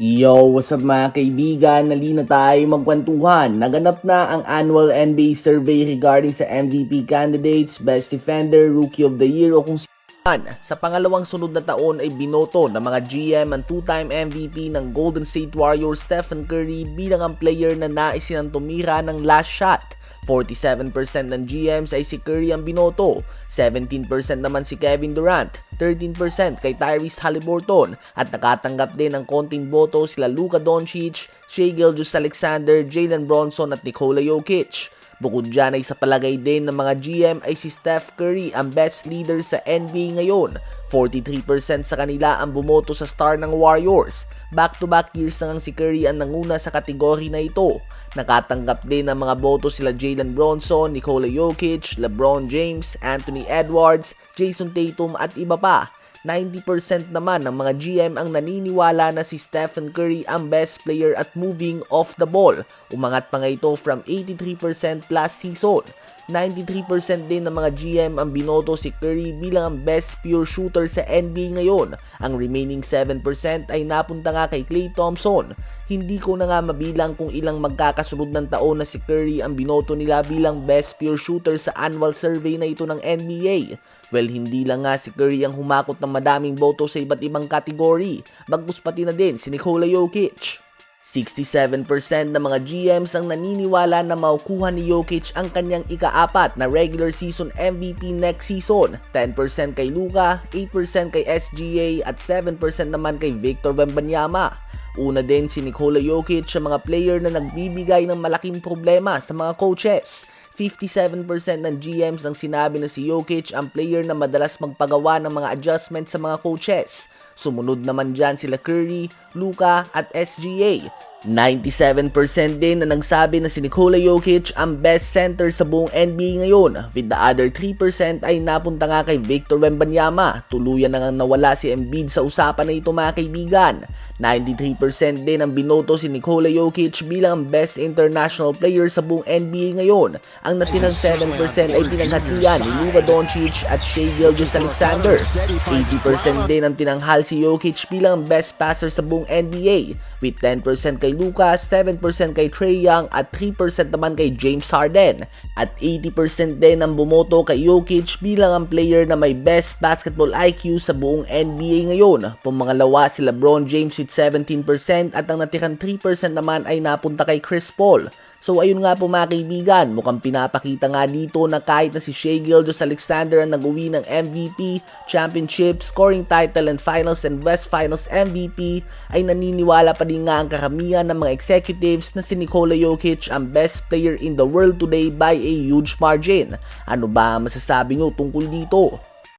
Yo, what's up mga kaibigan? Nali na tayo magkwentuhan. Naganap na ang annual NBA survey regarding sa MVP candidates, Best Defender, Rookie of the Year o kung saan. Sa pangalawang sunod na taon ay binoto ng mga GM ang two-time MVP ng Golden State Warriors Stephen Curry bilang ang player na nais silang tumira ng last shot. 47% ng GMs ay si Curry ang binoto, 17% naman si Kevin Durant, 13% kay Tyrese Halliburton at nakatanggap din ng konting boto sila Luka Doncic, Shea Gilgeous-Alexander, Jalen Bronson at Nikola Jokic. Bukod dyan ay sa palagay din ng mga GM ay si Steph Curry ang best leader sa NBA ngayon. 43% sa kanila ang bumoto sa star ng Warriors. Back-to-back years na ngang si Curry ang nanguna sa kategori na ito. Nakatanggap din ng mga boto sila Jalen Bronson, Nikola Jokic, LeBron James, Anthony Edwards, Jason Tatum at iba pa. 90% naman ng mga GM ang naniniwala na si Stephen Curry ang best player at moving off the ball. Umangat pa nga ito from 83% last season. 93% din ng mga GM ang binoto si Curry bilang ang best pure shooter sa NBA ngayon. Ang remaining 7% ay napunta nga kay Klay Thompson. Hindi ko na nga mabilang kung ilang magkakasunod ng taon na si Curry ang binoto nila bilang best pure shooter sa annual survey na ito ng NBA. Well, hindi lang nga si Curry ang humakot ng madaming boto sa iba't ibang kategory. Bagkus pati na din si Nikola Jokic. 67% ng mga GMs ang naniniwala na makukuha ni Jokic ang kanyang ikaapat na regular season MVP next season. 10% kay Luka, 8% kay SGA at 7% naman kay Victor Wembanyama. Una din si Nikola Jokic sa mga player na nagbibigay ng malaking problema sa mga coaches. 57% ng GMs ang sinabi na si Jokic ang player na madalas magpagawa ng mga adjustments sa mga coaches. Sumunod naman dyan sila Curry, Luka at SGA. 97% din na nagsabi na si Nikola Jokic ang best center sa buong NBA ngayon with the other 3% ay napunta nga kay Victor Wembanyama. Tuluyan na nga nawala si Embiid sa usapan na ito mga kaibigan. 93% din ang binoto si Nikola Jokic bilang best international player sa buong NBA ngayon. Ang natirang 7% ay pinaghatian ni Luka Doncic at Shea Gilgeous-Alexander. 80% din ang tinanghal si Jokic bilang best passer sa buong NBA with 10% kay Luka, 7% kay Trey Young at 3% naman kay James Harden. At 80% din ang bumoto kay Jokic bilang ang player na may best basketball IQ sa buong NBA ngayon. Pumangalawa si LeBron James with 17% at ang natirang 3% naman ay napunta kay Chris Paul. So ayun nga po mga kaibigan, mukhang pinapakita nga dito na kahit na si Shea Gilgeous-Alexander ang nag-uwi ng MVP, championship, scoring title, and finals and West Finals MVP, ay naniniwala pa din nga ang karamihan ng mga executives na si Nikola Jokic ang best player in the world today by a huge margin. Ano ba masasabi nyo tungkol dito?